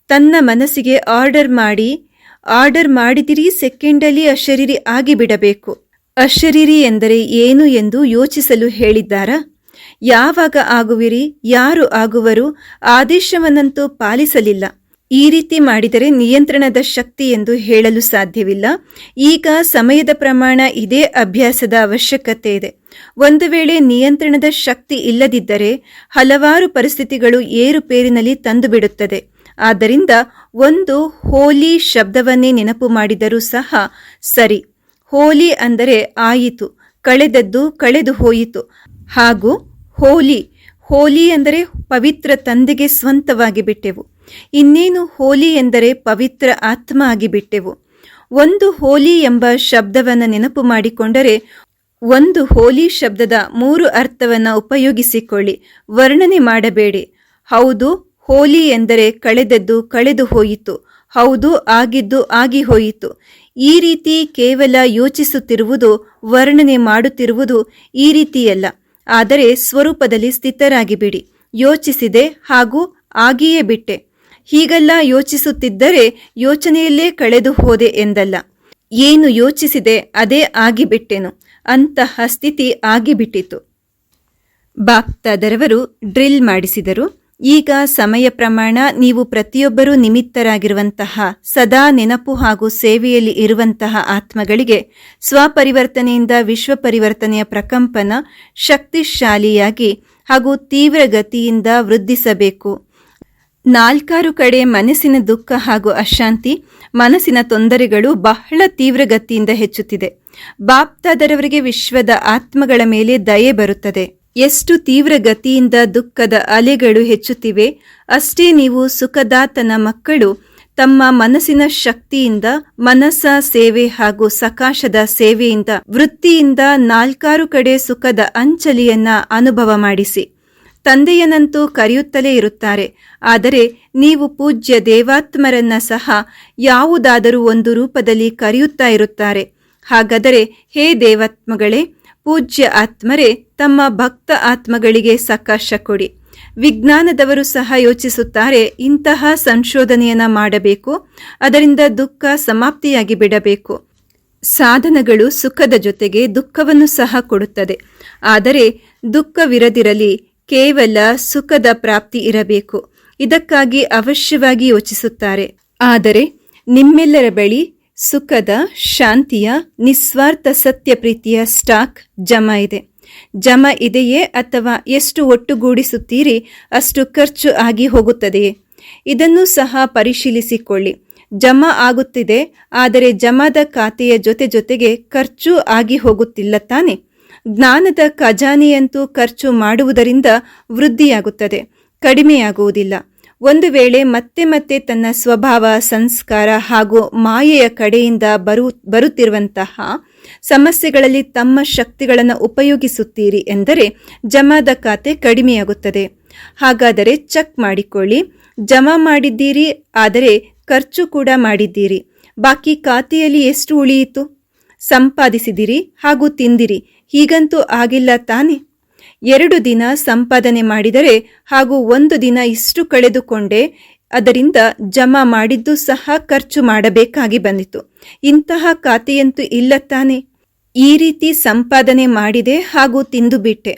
A: ತನ್ನ ಮನಸ್ಸಿಗೆ ಆರ್ಡರ್ ಮಾಡಿ ಆರ್ಡರ್ ಮಾಡಿದಿರಿ, ಸೆಕೆಂಡಲ್ಲಿ ಅಶರೀರಿ ಆಗಿಬಿಡಬೇಕು. ಅಶರೀರಿ ಎಂದರೆ ಏನು ಎಂದು ಯೋಚಿಸಲು ಹೇಳಿದ್ದಾರಾ? ಯಾವಾಗ ಆಗುವಿರಿ, ಯಾರು ಆಗುವರು, ಆದೇಶವನ್ನಂತೂ ಪಾಲಿಸಲಿಲ್ಲ. ಈ ರೀತಿ ಮಾಡಿದರೆ ನಿಯಂತ್ರಣದ ಶಕ್ತಿ ಎಂದು ಹೇಳಲು ಸಾಧ್ಯವಿಲ್ಲ. ಈಗ ಸಮಯದ ಪ್ರಮಾಣ ಇದೇ ಅಭ್ಯಾಸದ ಅವಶ್ಯಕತೆ ಇದೆ. ಒಂದು ವೇಳೆ ನಿಯಂತ್ರಣದ ಶಕ್ತಿ ಇಲ್ಲದಿದ್ದರೆ ಹಲವಾರು ಪರಿಸ್ಥಿತಿಗಳು ಏರುಪೇರಿನಲ್ಲಿ ತಂದುಬಿಡುತ್ತದೆ. ಆದ್ದರಿಂದ ಒಂದು ಹೋಲಿ ಶಬ್ದವನ್ನೇ ನೆನಪು ಮಾಡಿದರೂ ಸಹ ಸರಿ. ಹೋಲಿ ಅಂದರೆ ಆಯಿತು, ಕಳೆದದ್ದು ಕಳೆದು ಹೋಯಿತು. ಹಾಗೂ ಹೋಲಿ ಹೋಲಿ ಅಂದರೆ ಪವಿತ್ರ ತಂದೆಗೆ ಸ್ವಂತವಾಗಿ ಬಿಟ್ಟೆವು. ಇನ್ನೇನು ಹೋಲಿ ಎಂದರೆ ಪವಿತ್ರ ಆತ್ಮ ಆಗಿಬಿಟ್ಟೆವು ಒಂದು ಹೋಲಿ ಎಂಬ ಶಬ್ದವನ್ನು ನೆನಪು ಮಾಡಿಕೊಂಡರೆ ಒಂದು ಹೋಲಿ ಶಬ್ದದ ಮೂರು ಅರ್ಥವನ್ನು ಉಪಯೋಗಿಸಿಕೊಳ್ಳಿ, ವರ್ಣನೆ ಮಾಡಬೇಡಿ. ಹೌದು ಹೋಲಿ ಎಂದರೆ ಕಳೆದದ್ದು ಕಳೆದು ಹೋಯಿತು. ಹೌದು, ಆಗಿದ್ದು ಆಗಿ ಹೋಯಿತು. ಈ ರೀತಿ ಕೇವಲ ಯೋಚಿಸುತ್ತಿರುವುದು, ವರ್ಣನೆ ಮಾಡುತ್ತಿರುವುದು ಈ ರೀತಿಯಲ್ಲ. ಆದರೆ ಸ್ವರೂಪದಲ್ಲಿ ಸ್ಥಿತರಾಗಿ ಬಿಡಿ ಯೋಚಿಸಿದೆ ಹಾಗೂ ಆಗಿಯೇ ಬಿಟ್ಟೆ. ಹೀಗೆಲ್ಲ ಯೋಚಿಸುತ್ತಿದ್ದರೆ ಯೋಚನೆಯಲ್ಲೇ ಕಳೆದು ಹೋದೆ ಎಂದಲ್ಲ. ಏನು ಯೋಚಿಸಿದೆ ಅದೇ ಆಗಿಬಿಟ್ಟೆನು. ಅಂತಹ ಸ್ಥಿತಿ ಆಗಿಬಿಟ್ಟಿತು. ಬಾಪ್ತಾದರವರು ಡ್ರಿಲ್ ಮಾಡಿಸಿದರು. ಈಗ ಸಮಯ ಪ್ರಮಾಣ ನೀವು ಪ್ರತಿಯೊಬ್ಬರೂ ನಿಮಿತ್ತರಾಗಿರುವಂತಹ, ಸದಾ ನೆನಪು ಹಾಗೂ ಸೇವೆಯಲ್ಲಿ ಇರುವಂತಹ ಆತ್ಮಗಳಿಗೆ ಸ್ವಪರಿವರ್ತನೆಯಿಂದ ವಿಶ್ವ ಪರಿವರ್ತನೆಯ ಪ್ರಕಂಪನ ಶಕ್ತಿಶಾಲಿಯಾಗಿ ಹಾಗೂ ತೀವ್ರ ಗತಿಯಿಂದ ವೃದ್ಧಿಸಬೇಕು. ನಾಲ್ಕಾರು ಕಡೆ ಮನಸ್ಸಿನ ದುಃಖ ಹಾಗೂ ಅಶಾಂತಿ, ಮನಸ್ಸಿನ ತೊಂದರೆಗಳು ಬಹಳ ತೀವ್ರಗತಿಯಿಂದ ಹೆಚ್ಚುತ್ತಿದೆ. ಬಾಪ್ತಾದರವರಿಗೆ ವಿಶ್ವದ ಆತ್ಮಗಳ ಮೇಲೆ ದಯೆ ಬರುತ್ತದೆ. ಎಷ್ಟು ತೀವ್ರ ಗತಿಯಿಂದ ದುಃಖದ ಅಲೆಗಳು ಹೆಚ್ಚುತ್ತಿವೆ, ಅಷ್ಟೇ ನೀವು ಸುಖದಾತನ ಮಕ್ಕಳು, ತಮ್ಮ ಮನಸ್ಸಿನ ಶಕ್ತಿಯಿಂದ ಮನಸ್ಸ ಸೇವೆ ಹಾಗೂ ಸಕಾಶದ ಸೇವೆಯಿಂದ ವೃತ್ತಿಯಿಂದ ನಾಲ್ಕಾರು ಕಡೆ ಸುಖದ ಅಂಚಲಿಯನ್ನ ಅನುಭವ ಮಾಡಿಸಿ. ತಂದೆಯನಂತೂ ಕರೆಯುತ್ತಲೇ ಇರುತ್ತಾರೆ, ಆದರೆ ನೀವು ಪೂಜ್ಯ ದೇವಾತ್ಮರನ್ನ ಸಹ ಯಾವುದಾದರೂ ಒಂದು ರೂಪದಲ್ಲಿ ಕರೆಯುತ್ತಾ ಇರುತ್ತಾರೆ. ಹಾಗಾದರೆ, ಹೇ ದೇವಾತ್ಮಗಳೇ ಪೂಜ್ಯ ಆತ್ಮರೇ, ತಮ್ಮ ಭಕ್ತ ಆತ್ಮಗಳಿಗೆ ಸಕಾಶ ಕೊಡಿ. ವಿಜ್ಞಾನದವರು ಸಹ ಯೋಚಿಸುತ್ತಾರೆ, ಇಂತಹ ಸಂಶೋಧನೆಯನ್ನು ಮಾಡಬೇಕು, ಅದರಿಂದ ದುಃಖ ಸಮಾಪ್ತಿಯಾಗಿ ಬಿಡಬೇಕು. ಸಾಧನಗಳು ಸುಖದ ಜೊತೆಗೆ ದುಃಖವನ್ನು ಸಹ ಕೊಡುತ್ತದೆ. ಆದರೆ ದುಃಖವಿರದಿರಲಿ, ಕೇವಲ ಸುಖದ ಪ್ರಾಪ್ತಿ ಇರಬೇಕು. ಇದಕ್ಕಾಗಿ ಅವಶ್ಯವಾಗಿ ಯೋಚಿಸುತ್ತಾರೆ. ಆದರೆ ನಿಮ್ಮೆಲ್ಲರ ಬಳಿ ಸುಖದ, ಶಾಂತಿಯ, ನಿಸ್ವಾರ್ಥ ಸತ್ಯ ಪ್ರೀತಿಯ ಸ್ಟಾಕ್ ಜಮ ಇದೆ. ಜಮ ಇದೆಯೇ ಅಥವಾ ಎಷ್ಟು ಒಟ್ಟುಗೂಡಿಸುತ್ತೀರಿ, ಅಷ್ಟು ಖರ್ಚು ಆಗಿ ಹೋಗುತ್ತದೆಯೇ? ಇದನ್ನು ಸಹ ಪರಿಶೀಲಿಸಿಕೊಳ್ಳಿ. ಜಮ ಆಗುತ್ತಿದೆ, ಆದರೆ ಜಮದ ಖಾತೆಯ ಜೊತೆ ಜೊತೆಗೆ ಖರ್ಚು ಆಗಿ ಹೋಗುತ್ತಿಲ್ಲ ತಾನೆ? ಜ್ಞಾನದ ಖಜಾನೆಯಂತೂ ಖರ್ಚು ಮಾಡುವುದರಿಂದ ವೃದ್ಧಿಯಾಗುತ್ತದೆ, ಕಡಿಮೆಯಾಗುವುದಿಲ್ಲ. ಒಂದು ವೇಳೆ ಮತ್ತೆ ಮತ್ತೆ ತನ್ನ ಸ್ವಭಾವ, ಸಂಸ್ಕಾರ ಹಾಗೂ ಮಾಯೆಯ ಕಡೆಯಿಂದ ಬರು, ಬರುತ್ತಿರುವಂತಹ ಸಮಸ್ಯೆಗಳಲ್ಲಿ ತಮ್ಮ ಶಕ್ತಿಗಳನ್ನು ಉಪಯೋಗಿಸುತ್ತೀರಿ ಎಂದರೆ ಜಮಾದ ಖಾತೆ ಕಡಿಮೆಯಾಗುತ್ತದೆ. ಹಾಗಾದರೆ ಚೆಕ್ ಮಾಡಿಕೊಳ್ಳಿ. ಜಮಾ ಮಾಡಿದ್ದೀರಿ, ಆದರೆ ಖರ್ಚು ಕೂಡ ಮಾಡಿದ್ದೀರಿ. ಬಾಕಿ ಖಾತೆಯಲ್ಲಿ ಎಷ್ಟು ಉಳಿಯಿತು? ಸಂಪಾದಿಸಿದಿರಿ ಹಾಗೂ ತಿಂದಿರಿ. ಹೀಗಂತೂ ಆಗಿಲ್ಲ ತಾನೆ? ಎರಡು ದಿನ ಸಂಪಾದನೆ ಮಾಡಿದರೆ ಹಾಗೂ ಒಂದು ದಿನ ಇಷ್ಟು ಕಳೆದುಕೊಂಡೆ, ಅದರಿಂದ ಜಮಾ ಮಾಡಿದ್ದು ಸಹ ಖರ್ಚು ಮಾಡಬೇಕಾಗಿ ಬಂದಿತು. ಇಂತಹ ಖಾತೆಯಂತೂ ಇಲ್ಲ ತಾನೆ. ಈ ರೀತಿ ಸಂಪಾದನೆ ಮಾಡಿದೆ ಹಾಗೂ ತಿಂದು ಬಿಟ್ಟೆ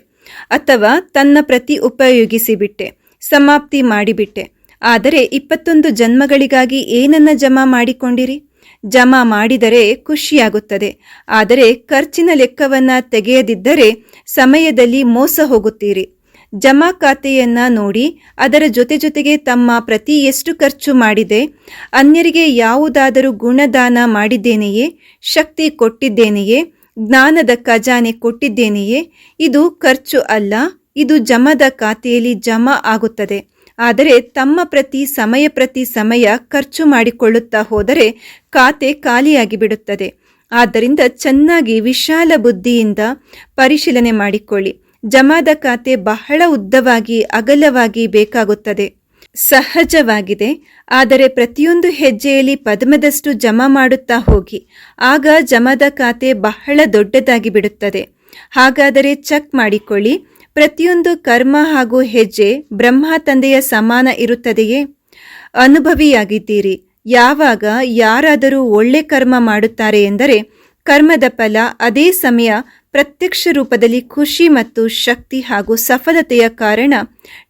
A: ಅಥವಾ ತನ್ನ ಪ್ರತಿ ಉಪಯೋಗಿಸಿಬಿಟ್ಟೆ, ಸಮಾಪ್ತಿ ಮಾಡಿಬಿಟ್ಟೆ. ಆದರೆ ಇಪ್ಪತ್ತೊಂದು ಜನ್ಮಗಳಿಗಾಗಿ ಏನನ್ನ ಜಮಾ ಮಾಡಿಕೊಂಡಿರಿ? ಜಮಾ ಮಾಡಿದರೆ ಖುಷಿಯಾಗುತ್ತದೆ. ಆದರೆ ಖರ್ಚಿನ ಲೆಕ್ಕವನ್ನು ತೆಗೆಯದಿದ್ದರೆ ಸಮಯದಲ್ಲಿ ಮೋಸ ಹೋಗುತ್ತೀರಿ. ಜಮಾ ಖಾತೆಯನ್ನ ನೋಡಿ, ಅದರ ಜೊತೆ ಜೊತೆಗೆ ತಮ್ಮ ಪ್ರತಿ ಎಷ್ಟು ಖರ್ಚು ಮಾಡಿದೆ, ಅನ್ಯರಿಗೆ ಯಾವುದಾದರೂ ಗುಣದಾನ ಮಾಡಿದ್ದೇನೆಯೇ, ಶಕ್ತಿ ಕೊಟ್ಟಿದ್ದೇನೆಯೇ, ಜ್ಞಾನದ ಖಜಾನೆ ಕೊಟ್ಟಿದ್ದೇನೆಯೇ, ಇದು ಖರ್ಚು ಅಲ್ಲ, ಇದು ಜಮದ ಖಾತೆಯಲ್ಲಿ ಜಮಾ ಆಗುತ್ತದೆ. ಆದರೆ ತಮ್ಮ ಪ್ರತಿ ಸಮಯ ಪ್ರತಿ ಸಮಯ ಖರ್ಚು ಮಾಡಿಕೊಳ್ಳುತ್ತಾ ಹೋದರೆ ಖಾತೆ ಖಾಲಿಯಾಗಿ ಬಿಡುತ್ತದೆ ಆದ್ದರಿಂದ ಚೆನ್ನಾಗಿ ವಿಶಾಲ ಬುದ್ಧಿಯಿಂದ ಪರಿಶೀಲನೆ ಮಾಡಿಕೊಳ್ಳಿ. ಜಮಾದ ಖಾತೆ ಬಹಳ ಉದ್ದವಾಗಿ, ಅಗಲವಾಗಿ ಬೇಕಾಗುತ್ತದೆ. ಸಹಜವಾಗಿದೆ. ಆದರೆ ಪ್ರತಿಯೊಂದು ಹೆಜ್ಜೆಯಲ್ಲಿ ಪದ್ಮದಷ್ಟು ಜಮಾ ಮಾಡುತ್ತಾ ಹೋಗಿ. ಆಗ ಜಮಾದ ಖಾತೆ ಬಹಳ ದೊಡ್ಡದಾಗಿ ಬಿಡುತ್ತದೆ ಹಾಗಾದರೆ ಚೆಕ್ ಮಾಡಿಕೊಳ್ಳಿ. ಪ್ರತಿಯೊಂದು ಕರ್ಮ ಹಾಗೂ ಹೆಜ್ಜೆ ಬ್ರಹ್ಮ ತಂದೆಯ ಸಮಾನ ಇರುತ್ತದೆಯೇ? ಅನುಭವಿಯಾಗಿದ್ದೀರಿ. ಯಾವಾಗ ಯಾರಾದರೂ ಒಳ್ಳೆ ಕರ್ಮ ಮಾಡುತ್ತಾರೆ ಎಂದರೆ ಕರ್ಮದ ಫಲ ಅದೇ ಸಮಯ ಪ್ರತ್ಯಕ್ಷ ರೂಪದಲ್ಲಿ ಖುಷಿ ಮತ್ತು ಶಕ್ತಿ ಹಾಗೂ ಸಫಲತೆಯ ಕಾರಣ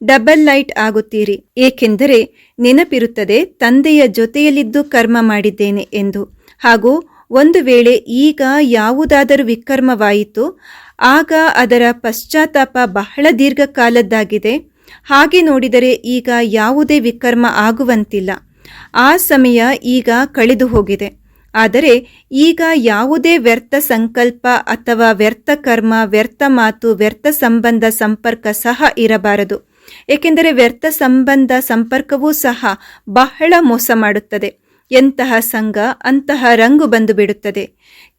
A: ಡಬಲ್ ಲೈಟ್ ಆಗುತ್ತೀರಿ. ಏಕೆಂದರೆ ನೆನಪಿರುತ್ತದೆ, ತಂದೆಯ ಜೊತೆಯಲ್ಲಿದ್ದು ಕರ್ಮ ಮಾಡಿದ್ದೇನೆ ಎಂದು. ಹಾಗೂ ಒಂದು ವೇಳೆ ಈಗ ಯಾವುದಾದರೂ ವಿಕರ್ಮವಾಯಿತು ಆಗ ಅದರ ಪಶ್ಚಾತ್ತಾಪ ಬಹಳ ದೀರ್ಘಕಾಲದ್ದಾಗಿದೆ. ಹಾಗೆ ನೋಡಿದರೆ ಈಗ ಯಾವುದೇ ವಿಕರ್ಮ ಆಗುವಂತಿಲ್ಲ. ಆ ಸಮಯ ಈಗ ಕಳೆದು ಹೋಗಿದೆ. ಆದರೆ ಈಗ ಯಾವುದೇ ವ್ಯರ್ಥ ಸಂಕಲ್ಪ ಅಥವಾ ವ್ಯರ್ಥ ಕರ್ಮ, ವ್ಯರ್ಥ ಮಾತು, ವ್ಯರ್ಥ ಸಂಬಂಧ, ಸಂಪರ್ಕ ಸಹ ಇರಬಾರದು. ಏಕೆಂದರೆ ವ್ಯರ್ಥ ಸಂಬಂಧ, ಸಂಪರ್ಕವೂ ಸಹ ಬಹಳ ಮೋಸ ಮಾಡುತ್ತದೆ. ಎಂತಹ ಸಂಘ, ಅಂತಹ ರಂಗು ಬಂದು ಬಿಡುತ್ತದೆ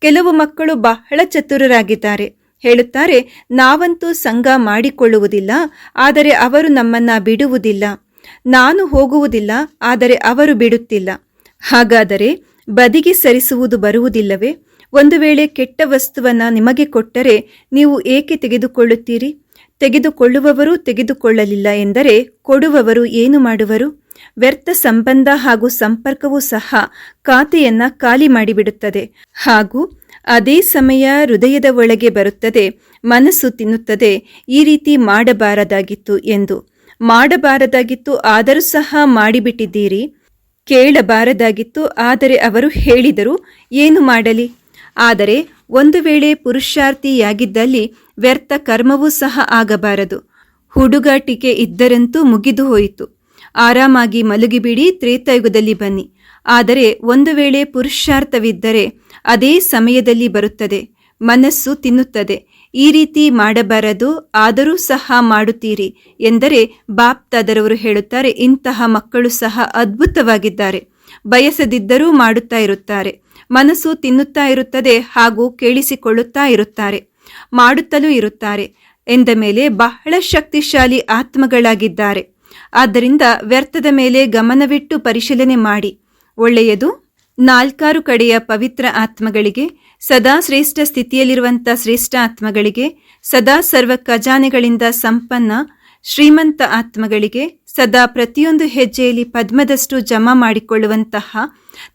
A: ಕೆಲವು ಮಕ್ಕಳು ಬಹಳ ಚತುರರಾಗಿದ್ದಾರೆ. ಹೇಳುತ್ತಾರೆ, ನಾವಂತೂ ಸಂಘ ಮಾಡಿಕೊಳ್ಳುವುದಿಲ್ಲ, ಆದರೆ ಅವರು ನಮ್ಮನ್ನ ಬಿಡುವುದಿಲ್ಲ. ನಾನು ಹೋಗುವುದಿಲ್ಲ, ಆದರೆ ಅವರು ಬಿಡುತ್ತಿಲ್ಲ. ಹಾಗಾದರೆ ಬದಿಗೆ ಸರಿಸುವುದು ಬರುವುದಿಲ್ಲವೇ? ಒಂದು ವೇಳೆ ಕೆಟ್ಟ ವಸ್ತುವನ್ನು ನಿಮಗೆ ಕೊಟ್ಟರೆ ನೀವು ಏಕೆ ತೆಗೆದುಕೊಳ್ಳುತ್ತೀರಿ? ತೆಗೆದುಕೊಳ್ಳುವವರು ತೆಗೆದುಕೊಳ್ಳಲಿಲ್ಲ ಎಂದರೆ ಕೊಡುವವರು ಏನು ಮಾಡುವರು? ವ್ಯರ್ಥ ಸಂಬಂಧ ಹಾಗೂ ಸಂಪರ್ಕವೂ ಸಹ ಖಾತೆಯನ್ನು ಖಾಲಿ ಮಾಡಿಬಿಡುತ್ತದೆ. ಹಾಗೂ ಅದೇ ಸಮಯ ಹೃದಯದ ಒಳಗೆ ಬರುತ್ತದೆ, ಮನಸ್ಸು ತಿನ್ನುತ್ತದೆ, ಈ ರೀತಿ ಮಾಡಬಾರದಾಗಿತ್ತು ಎಂದು. ಮಾಡಬಾರದಾಗಿತ್ತು, ಆದರೂ ಸಹ ಮಾಡಿಬಿಟ್ಟಿದ್ದೀರಿ. ಕೇಳಬಾರದಾಗಿತ್ತು, ಆದರೆ ಅವರು ಹೇಳಿದರು, ಏನು ಮಾಡಲಿ? ಆದರೆ ಒಂದು ವೇಳೆ ಪುರುಷಾರ್ಥಿಯಾಗಿದ್ದಲ್ಲಿ ವ್ಯರ್ಥ ಕರ್ಮವೂ ಸಹ ಆಗಬಾರದು. ಹುಡುಗಾಟಿಕೆ ಇದ್ದರಂತೂ ಮುಗಿದು ಹೋಯಿತು. ಆರಾಮಾಗಿ ಮಲಗಿಬಿಡಿ, ತ್ರೇತಾಯುಗದಲ್ಲಿ ಬನ್ನಿ. ಆದರೆ ಒಂದು ವೇಳೆ ಪುರುಷಾರ್ಥವಿದ್ದರೆ ಅದೇ ಸಮಯದಲ್ಲಿ ಬರುತ್ತದೆ, ಮನಸ್ಸು ತಿನ್ನುತ್ತದೆ. ಈ ರೀತಿ ಮಾಡಬಾರದು, ಆದರೂ ಸಹ ಮಾಡುತ್ತೀರಿ ಎಂದರೆ ಬಾಪ್ತಾದರವರು ಹೇಳುತ್ತಾರೆ, ಇಂತಹ ಮಕ್ಕಳು ಸಹ ಅದ್ಭುತವಾಗಿದ್ದಾರೆ. ಬಯಸದಿದ್ದರೂ ಮಾಡುತ್ತಾ ಇರುತ್ತಾರೆ. ಮನಸ್ಸು ತಿನ್ನುತ್ತಾ ಇರುತ್ತದೆ ಹಾಗೂ ಕೇಳಿಸಿಕೊಳ್ಳುತ್ತಾ ಇರುತ್ತಾರೆ. ಮಾಡುತ್ತಲೂ ಇರುತ್ತಾರೆ ಎಂದ ಮೇಲೆ ಬಹಳ ಶಕ್ತಿಶಾಲಿ ಆತ್ಮಗಳಾಗಿದ್ದಾರೆ. ಆದ್ದರಿಂದ ವ್ಯರ್ಥದ ಮೇಲೆ ಗಮನವಿಟ್ಟು ಪರಿಶೀಲನೆ ಮಾಡಿ. ಒಳ್ಳೆಯದು. ನಾಲ್ಕಾರು ಕಡೆಯ ಪವಿತ್ರ ಆತ್ಮಗಳಿಗೆ, ಸದಾ ಶ್ರೇಷ್ಠ ಸ್ಥಿತಿಯಲ್ಲಿರುವಂಥ ಶ್ರೇಷ್ಠ ಆತ್ಮಗಳಿಗೆ, ಸದಾ ಸರ್ವ ಖಜಾನೆಗಳಿಂದ ಸಂಪನ್ನ, ಶ್ರೀಮಂತ ಆತ್ಮಗಳಿಗೆ, ಸದಾ ಪ್ರತಿಯೊಂದು ಹೆಜ್ಜೆಯಲ್ಲಿ ಪದ್ಮದಷ್ಟು ಜಮಾ ಮಾಡಿಕೊಳ್ಳುವಂತಹ,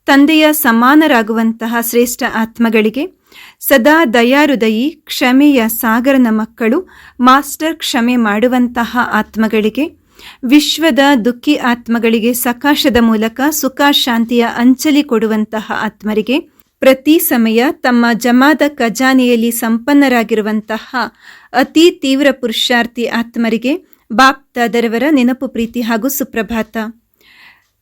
A: ತಂದೆಯ ಸಮಾನರಾಗುವಂತಹ ಶ್ರೇಷ್ಠ ಆತ್ಮಗಳಿಗೆ, ಸದಾ ದಯಾಹೃದಯಿ ಕ್ಷಮೆಯ ಸಾಗರನ ಮಕ್ಕಳು, ಮಾಸ್ಟರ್ ಕ್ಷಮೆ ಮಾಡುವಂತಹ ಆತ್ಮಗಳಿಗೆ ವಿಶ್ವದ ದುಃಖಿ ಆತ್ಮಗಳಿಗೆ ಸಕಾಶದ ಮೂಲಕ ಸುಖ ಶಾಂತಿಯ ಅಂಚಲಿ ಕೊಡುವಂತಹ ಆತ್ಮರಿಗೆ ಪ್ರತಿ ಸಮಯ ತಮ್ಮ ಜಮಾದ ಖಜಾನೆಯಲ್ಲಿ ಸಂಪನ್ನರಾಗಿರುವಂತಹ ಅತಿ ತೀವ್ರ ಪುರುಷಾರ್ಥಿ ಆತ್ಮರಿಗೆ ಬಾಪ್ತಾದರವರ ನೆನಪು ಪ್ರೀತಿ ಹಾಗೂ ಸುಪ್ರಭಾತ.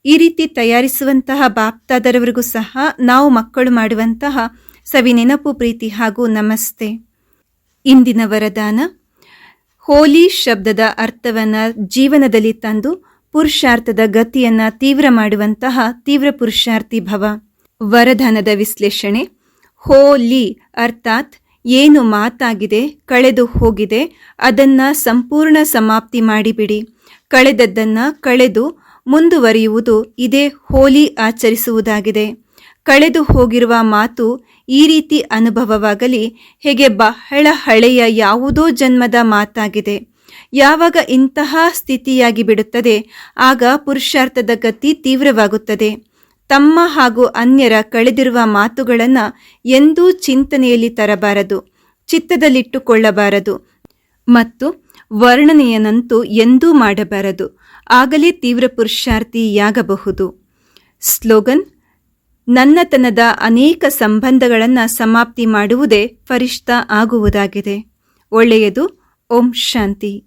A: ಈ ರೀತಿ ತಯಾರಿಸುವಂತಹ ಬಾಪ್ತಾದರವರಿಗೂ ಸಹ ನಾವು ಮಕ್ಕಳು ಮಾಡುವಂತಹ ಸವಿ ನೆನಪು ಪ್ರೀತಿ ಹಾಗೂ ನಮಸ್ತೆ. ಇಂದಿನ ವರದಾನ ಹೋಲಿ ಶಬ್ದದ ಅರ್ಥವನ್ನು ಜೀವನದಲ್ಲಿ ತಂದು ಪುರುಷಾರ್ಥದ ಗತಿಯನ್ನ ತೀವ್ರ ಮಾಡುವಂತಹ ತೀವ್ರ ಪುರುಷಾರ್ಥಿ ಭವ. ವರಧನದ ವಿಶ್ಲೇಷಣೆ, ಹೋಲಿ ಅರ್ಥಾತ್ ಏನು ಮಾತಾಗಿದೆ, ಕಳೆದು ಹೋಗಿದೆ, ಅದನ್ನ ಸಂಪೂರ್ಣ ಸಮಾಪ್ತಿ ಮಾಡಿಬಿಡಿ. ಕಳೆದದ್ದನ್ನು ಕಳೆದು ಮುಂದುವರಿಯುವುದು ಇದೇ ಹೋಲಿ ಆಚರಿಸುವುದಾಗಿದೆ. ಕಳೆದು ಹೋಗಿರುವ ಮಾತು ಈ ರೀತಿ ಅನುಭವವಾಗಲಿ, ಹೇಗೆ ಬಹಳ ಹಳೆಯ ಯಾವುದೋ ಜನ್ಮದ ಮಾತಾಗಿದೆ. ಯಾವಾಗ ಇಂತಹ ಸ್ಥಿತಿಯಾಗಿ ಬಿಡುತ್ತದೆ, ಆಗ ಪುರುಷಾರ್ಥದ ಗತಿ ತೀವ್ರವಾಗುತ್ತದೆ. ತಮ್ಮ ಹಾಗೂ ಅನ್ಯರ ಕಳೆದಿರುವ ಮಾತುಗಳನ್ನು ಎಂದೂ ಚಿಂತನೆಯಲ್ಲಿ ತರಬಾರದು, ಚಿತ್ತದಲ್ಲಿಟ್ಟುಕೊಳ್ಳಬಾರದು ಮತ್ತು ವರ್ಣನೆಯನಂತೂ ಎಂದೂ ಮಾಡಬಾರದು. ಆಗಲೇ ತೀವ್ರ ಪುರುಷಾರ್ಥಿಯಾಗಬಹುದು. ಸ್ಲೋಗನ್ ನನ್ನತನದ ಅನೇಕ ಸಂಬಂಧಗಳನ್ನು ಸಮಾಪ್ತಿ ಮಾಡುವುದೇ ಫರಿಷ್ಠ ಆಗುವುದಾಗಿದೆ. ಒಳ್ಳೆಯದು. ಓಂ ಶಾಂತಿ.